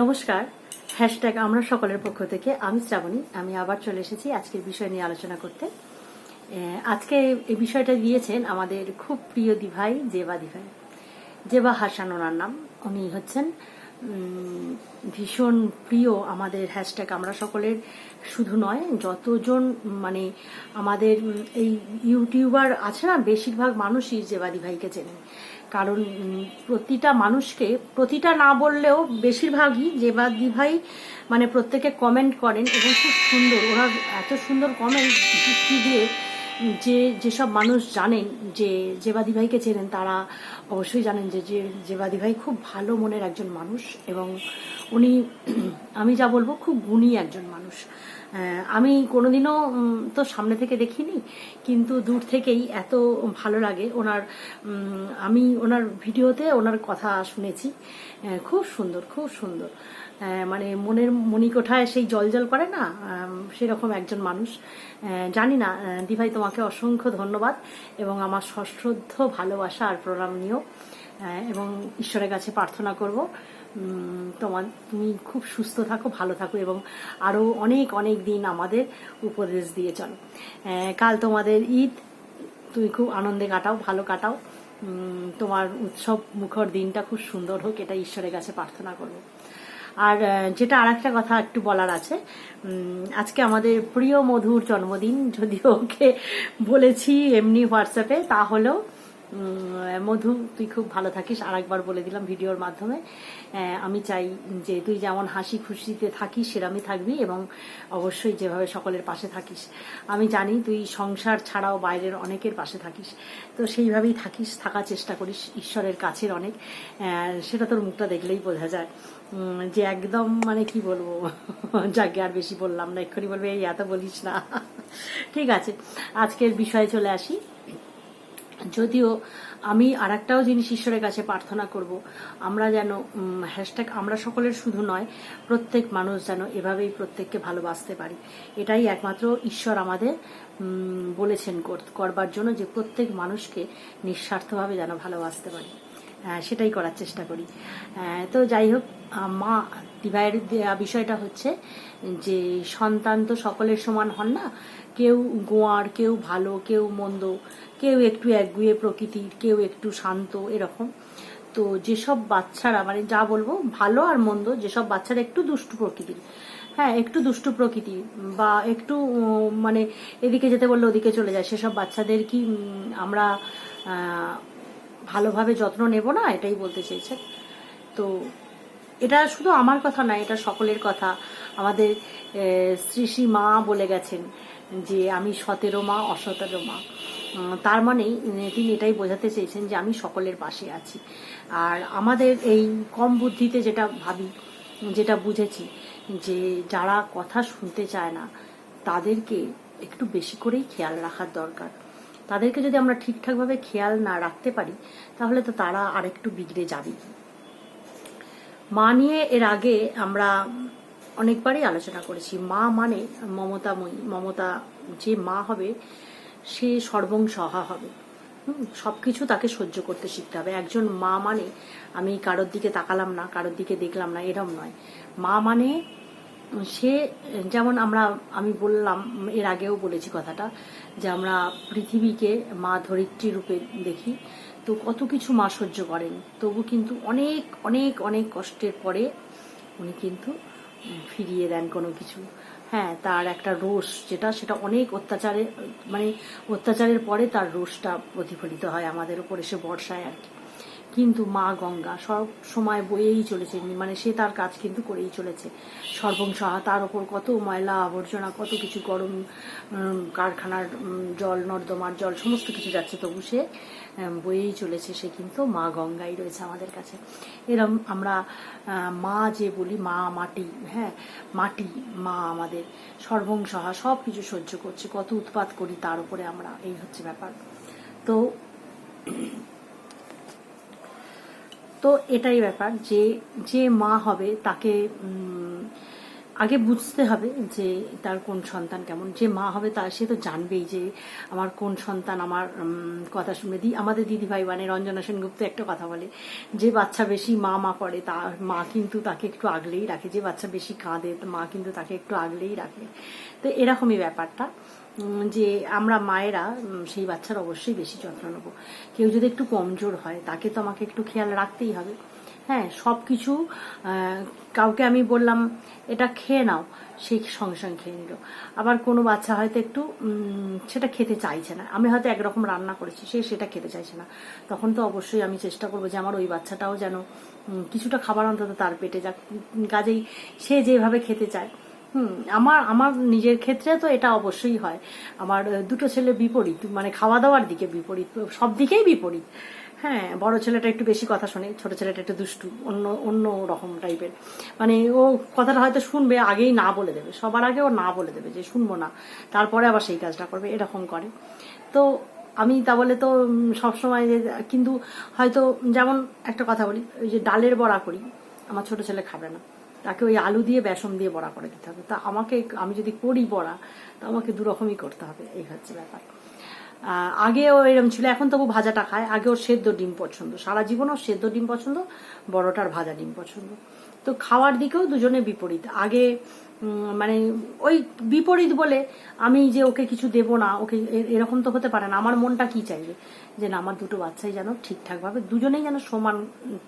নমস্কার। হ্যাশট্যাগ আমরা সকলের পক্ষ থেকে। আমি শ্রাবণী। আমি আবার চলে এসেছি আজকের বিষয় নিয়ে আলোচনা করতে। আজকে এই বিষয়টা দিয়েছেন আমাদের খুব প্রিয় দিভাই, জেবা দিভাই। জেবা হাসান ওনার নাম। উনি হচ্ছেন ভীষণ প্রিয় আমাদের হ্যাশট্যাগ আমরা সকলের। শুধু নয়, যতজন মানে আমাদের এই ইউটিউবার আছে না, বেশিরভাগ মানুষই জেবাদি ভাইকে চেনে। কারণ প্রতিটা মানুষকে, প্রতিটা না বললেও বেশিরভাগই জেবাদি ভাই মানে প্রত্যেকে কমেন্ট করেন এবং খুব সুন্দর। ওরা এত সুন্দর কমেন্ট দিয়ে যে যেসব মানুষ জানেন যে জেবাদি ভাইকে চেনেন, তারা অবশ্যই জানেন যে জেবাদি ভাই খুব ভালো মনের একজন মানুষ এবং উনি, আমি যা বলব, খুব গুণী একজন মানুষ। আমি কোনোদিনও তো সামনে থেকে দেখিনি, কিন্তু দূর থেকেই এত ভালো লাগে ওনার আমি ওনার ভিডিওতে ওনার কথা শুনেছি। খুব সুন্দর খুব সুন্দর। মানে মনের মণিকোঠায় সেই জল জল করে না? সেরকম একজন মানুষ। জানি না দিভাই তোমাকে অসংখ্য ধন্যবাদ এবং আমার সশ্রদ্ধ ভালোবাসা আর প্রণাম নিও। এবং ঈশ্বরের কাছে প্রার্থনা করব তোমার, তুমি খুব সুস্থ থাকো, ভালো থাকো এবং আরও অনেক অনেক দিন আমাদের উপদেশ দিয়ে চলো। কাল তোমাদের ঈদ, তুমি খুব আনন্দে কাটাও, ভালো কাটাও। তোমার উৎসব মুখর দিনটা খুব সুন্দর হোক, এটা ঈশ্বরের কাছে প্রার্থনা করব। আর যেটা আর একটা কথা একটু বলার আছে আজকে আমাদের প্রিয় মধুর জন্মদিন, যদিও ওকে বলেছি এমনি হোয়াটসঅ্যাপে তাহলেও মধু, তুই খুব ভালো থাকিস। আর একবার বলে দিলাম ভিডিওর মাধ্যমে। আমি চাই যে তুই যেমন হাসি খুশিতে থাকিস, সেরামই থাকবি এবং অবশ্যই যেভাবে সকলের পাশে থাকিস। আমি জানি তুই সংসার ছাড়াও বাইরের অনেকের পাশে থাকিস। তো সেইভাবেই থাকিস, থাকার চেষ্টা করিস, ঈশ্বরের কাছের অনেক। সেটা তোর মুখটা দেখলেই বোঝা যায়। যে একদম মানে কি বলব? যাকে আর বেশি বললাম না, এক্ষুনি বলবে, এই এত বলিস না। ঠিক আছে, আজকের বিষয়ে চলে আসি। যদিও আমি আর একটাও জিনিস ঈশ্বরের কাছে প্রার্থনা করব, আমরা যেন হ্যাশট্যাগ আমরা সকলের শুধু নয়, প্রত্যেক মানুষ যেন এভাবেই প্রত্যেককে ভালোবাসতে পারি। এটাই একমাত্র ঈশ্বর আমাদের বলেছেন করবার জন্য যে প্রত্যেক মানুষকে নিঃস্বার্থভাবে যেন ভালোবাসতে পারি। সেটাই করার চেষ্টা করি। তো যাই হোক মা দিভাইয়ের বিষয়টা হচ্ছে যে, সন্তান তো সকলের সমান হন না। কেউ গোয়ার, কেউ ভালো, কেউ মন্দ, কেউ একটু একগুয়ে প্রকৃতির কেউ একটু শান্ত, এরকম। তো যেসব বাচ্চারা মানে যা বলব, ভালো আর মন্দ, যেসব বাচ্চারা একটু দুষ্টু প্রকৃতির হ্যাঁ একটু দুষ্টু প্রকৃতি বা একটু মানে এদিকে যেতে বললে ওদিকে চলে যায়, সেসব বাচ্চাদের কি আমরা ভালোভাবে যত্ন নেব না এটাই বলতে চেয়েছেন। তো এটা শুধু আমার কথা না এটা সকলের কথা। আমাদের আহ, শ্রী শ্রী মা বলে গেছেন যে আমি সতেরো মা অসতেরো মা। তার উম, তিনি এটাই বোঝাতে চেয়েছেন যে আমি সকলের পাশে আছি। আর আমাদের এই কম বুদ্ধিতে যেটা ভাবি যেটা বুঝেছি যে যারা কথা শুনতে চায় না তাদেরকে একটু বেশি করেই খেয়াল রাখার দরকার। তাদেরকে যদি আমরা ঠিকঠাকভাবে খেয়াল না রাখতে পারি, তাহলে তো তারা আরেকটু বিগড়ে যাবে। মা নিয়ে এর আগে আমরা অনেকবারই আলোচনা করেছি। মা মানে মমতাময়ী মমতা যে মা হবে, সে সর্বং সহা হবে। সব কিছু তাকে সহ্য করতে শিখতে হবে। একজন মা মানে আমি কারোর দিকে তাকালাম না, কারোর দিকে দেখলাম না, এরম নয়। মা মানে সে, যেমন আমরা, আমি বললাম, এর আগেও বলেছি কথাটা, যে আমরা পৃথিবীকে মা ধরিত্রী রূপে দেখি, তো কত কিছু মা সহ্য করেন। তবু কিন্তু অনেক অনেক অনেক কষ্টের পরে উনি কিন্তু ফিরিয়ে দেন কোনো কিছু। হ্যাঁ তার একটা রোষ যেটা, সেটা অনেক অত্যাচারে মানে অত্যাচারের পরে তার রোষটা প্রতিফলিত হয় আমাদের উপর, এসে বর্ষায় আর কি। কিন্তু মা গঙ্গা সব সময় বয়েই চলেছে। মানে সে তার কাজ কিন্তু করেই চলেছে। সর্বংসহা তার ওপর কত ময়লা আবর্জনা, কত কিছু গরম কারখানার জল, নর্দমার জল, সমস্ত কিছু যাচ্ছে। তবু সে বয়েই চলেছে। সে কিন্তু মা গঙ্গাই রয়েছে আমাদের কাছে। এরম আমরা মা যে বলি, মা মাটি হ্যাঁ মাটি মা আমাদের। সর্বংসহা সব কিছু সহ্য করছে। কত উৎপাত করি তার উপরে আমরা, এই হচ্ছে ব্যাপার। তো তো এটাই ব্যাপার যে যে মা হবে তাকে আগে বুঝতে হবে যে তার কোন সন্তান কেমন। যে মা হবে তার, সে তো জানবেই যে আমার কোন সন্তান আমার কথা শুনবে। দি, আমাদের দিদি ভাই মানে রঞ্জনা সেনগুপ্ত একটা কথা বলে যে বাচ্চা বেশি মা মা করে তার মা কিন্তু তাকে একটু আগলেই রাখে। যে বাচ্চা বেশি কাঁদে, মা কিন্তু তাকে একটু আগলেই রাখে। তো এরকমই ব্যাপারটা। যে আমরা মায়েরা সেই বাচ্চার অবশ্যই বেশি যত্ন নেব। কেউ যদি একটু কমজোর হয়, তাকে তো আমাকে একটু খেয়াল রাখতেই হবে। হ্যাঁ সব কিছু কাউকে আমি বললাম, এটা খেয়ে নাও সেই সঙ্গে সঙ্গে খেয়ে নিল। আবার কোনো বাচ্চা হয়তো একটু সেটা খেতে চাইছে না। আমি হয়তো একরকম রান্না করেছি, সে সেটা খেতে চাইছে না। তখন তো অবশ্যই আমি চেষ্টা করব যে আমার ওই বাচ্চাটাও যেন কিছুটা খাবার অন্তত তার পেটে যাক। কাজেই সে যেভাবে খেতে চায় হুম, আমার আমার নিজের ক্ষেত্রে তো এটা অবশ্যই হয়। আমার দুটো ছেলে বিপরীত মানে খাওয়া দাওয়ার দিকে বিপরীত, সব দিকেই বিপরীত। হ্যাঁ বড় ছেলেটা একটু বেশি কথা শোনে, ছোট ছেলেটা একটু দুষ্টু, অন্য অন্য রকম টাইপের। মানে ও কথাটা হয়তো শুনবে, আগেই না বলে দেবে, সবার আগে ও না বলে দেবে যে শুনব না। তারপরে আবার সেই কাজটা করবে, এরকম করে। তো আমি তা বলে তো সবসময় যে, কিন্তু হয়তো, যেমন একটা কথা বলি, ওই যে ডালের বড়া করি, আমার ছোট ছেলে খাবে না। তাকে ওই আলু দিয়ে বেসন দিয়ে বড়া করে দিতে হবে। তা আমাকে, আমি যদি করি বড়া, তা আমাকে দুরকমই করতে হবে। এই হচ্ছে ব্যাপার। আগেও এরকম ছিল, এখন তবু ভাজাটা খায়। আগে ওর সেদ্ধ ডিম পছন্দ। সারা জীবন ওর সেদ্ধ ডিম পছন্দ, বড়টার ভাজা ডিম পছন্দ। তো খাওয়ার দিকেও দুজনে বিপরীত। আগে মানে ওই বিপরীত বলে আমি যে ওকে কিছু দেব না, ওকে এরকম তো হতে পারে না। আমার মনটা কি চাইবে? যে না, আমার দুটো বাচ্চাই যেন ঠিকঠাকভাবে দুজনেই যেন সমান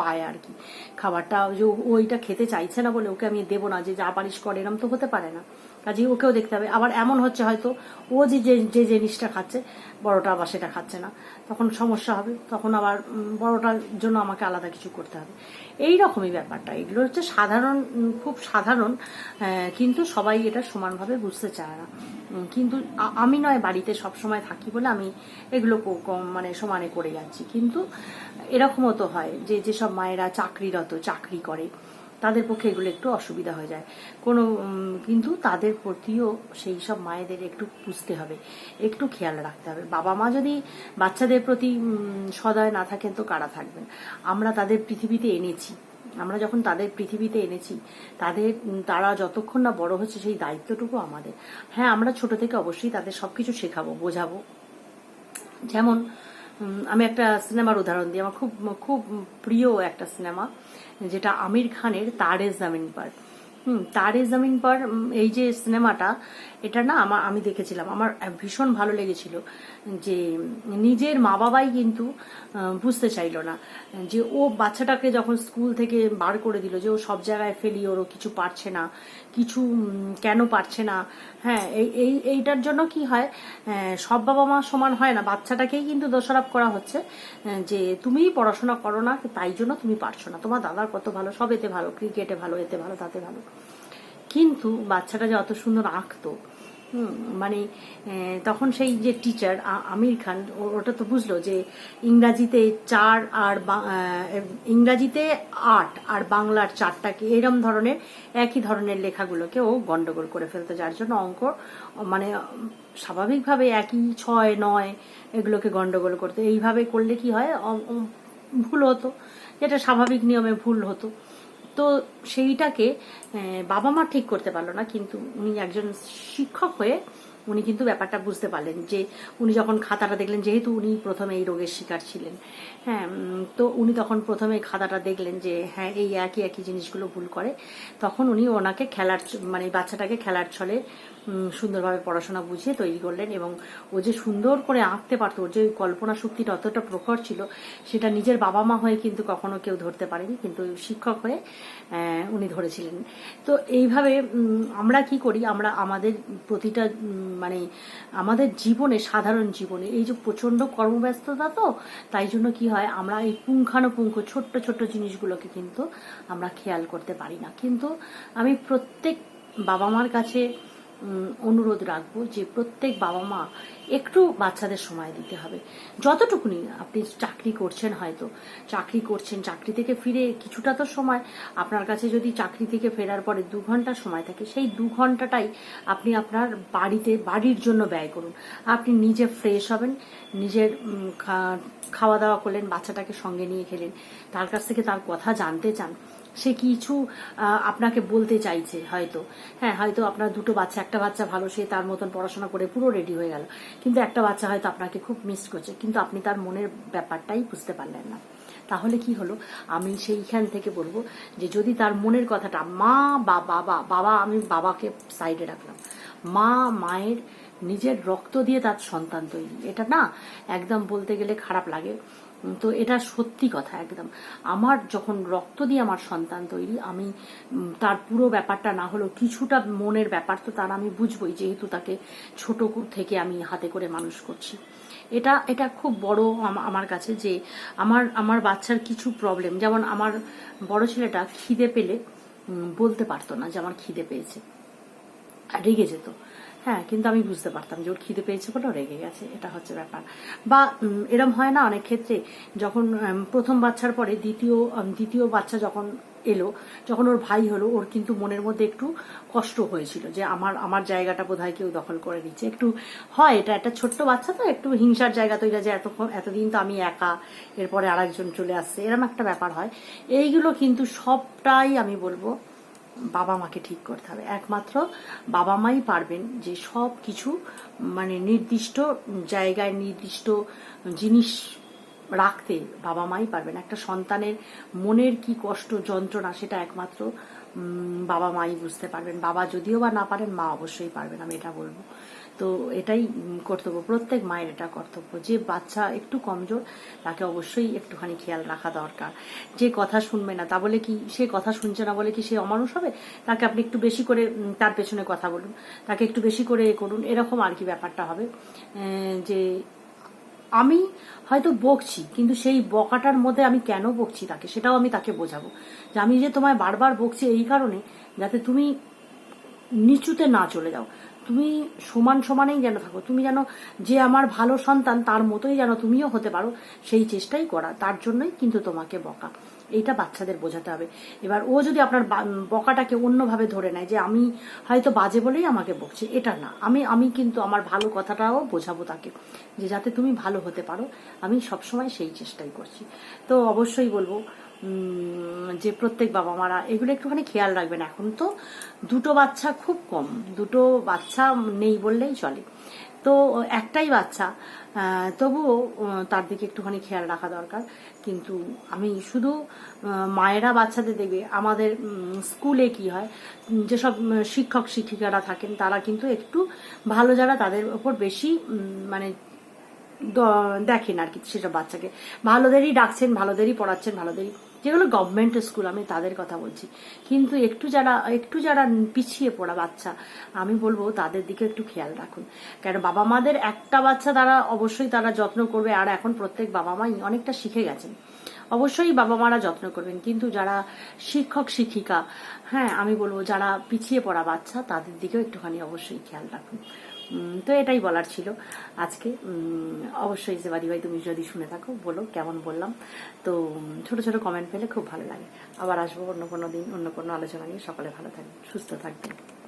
পায় আর কি। খাবারটা যে ওইটা খেতে চাইছে না বলে ওকে আমি দেবো না, যে যা পারিস কর, এরম তো হতে পারে না। কাজেই ওকেও দেখতে হবে। আবার এমন হচ্ছে হয়তো ও যে, যে- জিনিসটা খাচ্ছে, বড়টা আবার সেটা খাচ্ছে না। তখন সমস্যা হবে, তখন আবার বড়টার জন্য আমাকে আলাদা কিছু করতে হবে। এই রকমই ব্যাপারটা। এগুলো হচ্ছে সাধারণ খুব সাধারণ কিন্তু সবাই এটা সমানভাবে বুঝতে চায় না। কিন্তু আমি নয়, বাড়িতে সব সময় থাকি বলে আমি এগুলো মানে সমানে করে যাচ্ছি। কিন্তু এরকমও তো হয় যে, যেসব মায়েরা চাকরিরত, চাকরি করে তাদের পক্ষে এগুলো একটু অসুবিধা হয়ে যায়। কোনো কিন্তু তাদের প্রতিও সেই সব মায়েদের একটু বুঝতে হবে, একটু খেয়াল রাখতে হবে। বাবা মা যদি বাচ্চাদের প্রতি সদয় না থাকেন তো কারা থাকবেন? আমরা তাদের পৃথিবীতে এনেছি। আমরা যখন তাদের পৃথিবীতে এনেছি, তাদের তারা যতক্ষণ না বড় হচ্ছে সেই দায়িত্বটুকু আমাদের। হ্যাঁ আমরা ছোট থেকে অবশ্যই তাদের সবকিছু শেখাবো, বোঝাবো। যেমন আমি একটা সিনেমার উদাহরণ দিই। আমার খুব খুব প্রিয় একটা সিনেমা যেটা আমির খানের তারে জামিন পার। হুম, তারে জামিন পার এই যে সিনেমাটা, এটা না আমার আমি দেখেছিলাম। আমার ভীষণ ভালো লেগেছিল যে, নিজের মা বাবাই কিন্তু বুঝতে চাইলো না। যে ও বাচ্চাটাকে যখন স্কুল থেকে বার করে দিল যে ও সব জায়গায় ফেলি ওরও কিছু পারছে না, কিছু কেন পারছে না হ্যাঁ এই এই, এইটার জন্য কি হয় সব বাবা মা সমান হয় না। বাচ্চাটাকেই কিন্তু দোষারোপ করা হচ্ছে যে তুমিই পড়াশোনা করো না, তাই জন্য তুমি পারছ না। তোমার দাদার কত ভালো, সব এতে ভালো ক্রিকেটে ভালো, এতে ভালো, তাতে ভালো। কিন্তু বাচ্চাটা যে অত সুন্দর আঁকতো মানে তখন সেই যে টিচার আমির খান ওটা তো বুঝলো যে ইংরাজিতে চার আর ইংরাজিতে আট আর বাংলার চারটাকে এরম ধরনের, একই ধরনের লেখাগুলোকে ও গন্ডগোল করে ফেলতো, যার জন্য অঙ্ক মানে স্বাভাবিকভাবে একই ছয়, নয় এগুলোকে গন্ডগোল করতো। এইভাবে করলে কি হয়? ভুল হতো। যেটা স্বাভাবিক নিয়মে ভুল হতো। তো সেইটাকে বাবা মা ঠিক করতে পারল না কিন্তু উনি একজন শিক্ষক হয়ে উনি কিন্তু ব্যাপারটা বুঝতে পারলেন যে উনি যখন খাতাটা দেখলেন, যেহেতু উনি প্রথমে এই রোগের শিকার ছিলেন হ্যাঁ তো উনি তখন প্রথমে খাতাটা দেখলেন যে হ্যাঁ এই একই একই জিনিসগুলো ভুল করে। তখন উনি ওনাকে খেলার মানে বাচ্চাটাকে খেলার ছলে সুন্দরভাবে পড়াশোনা বুঝিয়ে তৈরি করলেন এবং ও যে সুন্দর করে আঁকতে পারতো, ওর যে কল্পনা শক্তিটা অতটা প্রখর ছিল, সেটা নিজের বাবা মা হয়ে কিন্তু কখনো কেউ ধরতে পারেনি, কিন্তু শিক্ষক হয়ে উনি ধরেছিলেন। তো এইভাবে আমরা কি করি? আমরা আমাদের প্রতিটা মানে আমাদের জীবনে, সাধারণ জীবনে, এই যে প্রচণ্ড কর্মব্যস্ততা তো, তাই জন্য কি হয়, আমরা এই পুঙ্খানুপুঙ্খ, ছোট্ট ছোট্ট জিনিসগুলোকে কিন্তু আমরা খেয়াল করতে পারি না। কিন্তু আমি প্রত্যেক বাবা মার কাছে অনুরোধ রাখব যে প্রত্যেক বাবা মা একটু বাচ্চাদের সময় দিতে হবে। যতটুকুনি আপনি চাকরি করছেন হয়তো, চাকরি করছেন, চাকরি থেকে ফিরে কিছুটা তো সময়, আপনার কাছে যদি চাকরি থেকে ফেরার পরে দু ঘণ্টা সময় থাকে, সেই দু ঘন্টাটাই আপনি আপনার বাড়িতে, বাড়ির জন্য ব্যয় করুন। আপনি নিজে ফ্রেশ হবেন, নিজের খাওয়া দাওয়া করলেন, বাচ্চাটাকে সঙ্গে নিয়ে খেলেন, তার কাছ থেকে তার কথা জানতে চান সে কিছু আপনাকে বলতে চাইছে হয়তো। হ্যাঁ হয়তো আপনার দুটো বাচ্চা, একটা বাচ্চা ভালো, সে তার মতন পড়াশোনা করে পুরো রেডি হয়ে গেল। কিন্তু একটা বাচ্চা হয়তো আপনাকে খুব মিস করছে, কিন্তু আপনি তার মনের ব্যাপারটাই বুঝতে পারলেন না। তাহলে কি হলো? আমি সেইখান থেকে বলব যে যদি তার মনের কথাটা, মা, বা, বাবা বাবা, আমি বাবাকে সাইডে রাখলাম। মা, মায়ের নিজের রক্ত দিয়ে তার সন্তান তৈরি। এটা না একদম বলতে গেলে খারাপ লাগে। তো এটা সত্যি কথা একদম। আমার যখন রক্ত দিয়ে আমার সন্তান তৈরি, আমি তার পুরো ব্যাপারটা না হলেও কিছুটা মনের ব্যাপার তো তার আমি বুঝবই, যেহেতু তাকে ছোট থেকে আমি হাতে করে মানুষ করছি। এটা এটা খুব বড় আমার কাছে যে আমার আমার বাচ্চার কিছু প্রবলেম যেমন আমার বড় ছেলেটা খিদে পেলে বলতে পারতো না যে আমার খিদে পেয়েছে রেগে যেত। হ্যাঁ কিন্তু আমি বুঝতে পারতাম যে ওর খিদে পেয়েছে বলে রেগে গেছে, এটা হচ্ছে ব্যাপার। বা এরম হয় না অনেক ক্ষেত্রে যখন প্রথম বাচ্চার পরে দ্বিতীয় দ্বিতীয় বাচ্চা যখন এলো, যখন ওর ভাই হলো, ওর কিন্তু মনের মধ্যে একটু কষ্ট হয়েছিল যে আমার আমার জায়গাটা বোধহয় কেউ দখল করে নিচ্ছে। একটু হয়, এটা একটা ছোট্ট বাচ্চা তো, একটু হিংসার জায়গা তৈরি যে এতক্ষণ, এতদিন তো আমি একা, এরপরে আরেকজন চলে আসছে, এরম একটা ব্যাপার হয়। এইগুলো কিন্তু সবটাই আমি বলব বাবা মাকে ঠিক করতে হবে। একমাত্র বাবা মাই পারবেন যে সব কিছু মানে নির্দিষ্ট জায়গায় নির্দিষ্ট জিনিস রাখতে বাবা মাই পারবেন। একটা সন্তানের মনের কি কষ্ট, যন্ত্রণা সেটা একমাত্র বাবা মাই বুঝতে পারবেন। বাবা যদিও বা না পারেন, মা অবশ্যই পারবেন, আমি এটা বলব। তো এটাই কর্তব্য, প্রত্যেক মায়ের এটা কর্তব্য। যে বাচ্চা একটু কমজোর, তাকে অবশ্যই একটুখানি খেয়াল রাখা দরকার। যে কথা শুনবে না, তা বলে কি, সে কথা শুনছে না বলে কি সে অমানুষ হবে? তাকে আপনি একটু বেশি করে তার পেছনে কথা বলুন। তাকে একটু বেশি করে এ করুন। এরকম আর কি ব্যাপারটা হবে। যে আমি হয়তো বকছি, কিন্তু সেই বকাটার মধ্যে আমি কেন বকছি তাকে, সেটাও আমি তাকে বোঝাবো। যে আমি যে তোমায় বারবার বকছি এই কারণে, যাতে তুমি নিচুতে না চলে যাও। তুমি সমান সমানেই যেন থাকো। তুমি যেন যে আমার ভালো সন্তান, তার মতোই যেন তুমিও হতে পারো, সেই চেষ্টাই করা। তার জন্যই কিন্তু তোমাকে বকা। এইটা বাচ্চাদের বোঝাতে হবে। এবার ও যদি আপনার বকাটাকে অন্যভাবে ধরে নেয় যে আমি হয়তো বাজে বলেই আমাকে বকছে, এটা না। আমি আমি কিন্তু আমার ভালো কথাটাও বোঝাবো তাকে, যে যাতে তুমি ভালো হতে পারো। আমি সবসময় সেই চেষ্টাই করছি। তো অবশ্যই বলব যে প্রত্যেক বাবা মারা এগুলো একটুখানি খেয়াল রাখবেন। এখন তো দুটো বাচ্চা খুব কম। দুটো বাচ্চা নেই বললেই চলে। তো, একটাই বাচ্চা তবুও তার দিকে একটুখানি খেয়াল রাখা দরকার। কিন্তু আমি শুধু মায়েরা বাচ্চাদের দেখবে, আমাদের স্কুলে কি হয়, যেসব শিক্ষক শিক্ষিকারা থাকেন, তারা কিন্তু একটু ভালো যারা তাদের ওপর বেশি মানে দেখেন আর কি, সেসব বাচ্চাকে। ভালোদেরই ডাকছেন ভালোদেরই পড়াচ্ছেন ভালোদেরই যেগুলো গভর্নমেন্ট স্কুল আমি তাদের কথা বলছি। কিন্তু একটু যারা একটু যারা পিছিয়ে পড়া বাচ্চা, আমি বলব তাদের দিকে একটু খেয়াল রাখুন। কেন বাবা মাদের একটা বাচ্চা তারা অবশ্যই তারা যত্ন করবে, আর এখন প্রত্যেক বাবা মাই অনেকটা শিখে গেছেন। অবশ্যই বাবা মারা যত্ন করবেন, কিন্তু যারা শিক্ষক, শিক্ষিকা হ্যাঁ আমি বলব যারা পিছিয়ে পড়া বাচ্চা, তাদের দিকেও একটুখানি অবশ্যই খেয়াল রাখুন। তো এটাই বলার ছিল। আজকে অবশ্যই যে বাদি ভাই, তুমি যদি শুনে থাকো, বলো কেমন বললাম। তো ছোট ছোট কমেন্ট পেলে খুব ভালো লাগে। আবার আসব অন্য কোনো দিন, অন্য কোনো আলোচনা নিয়ে। সকালে ভালো থাকবে সুস্থ থাকবেন।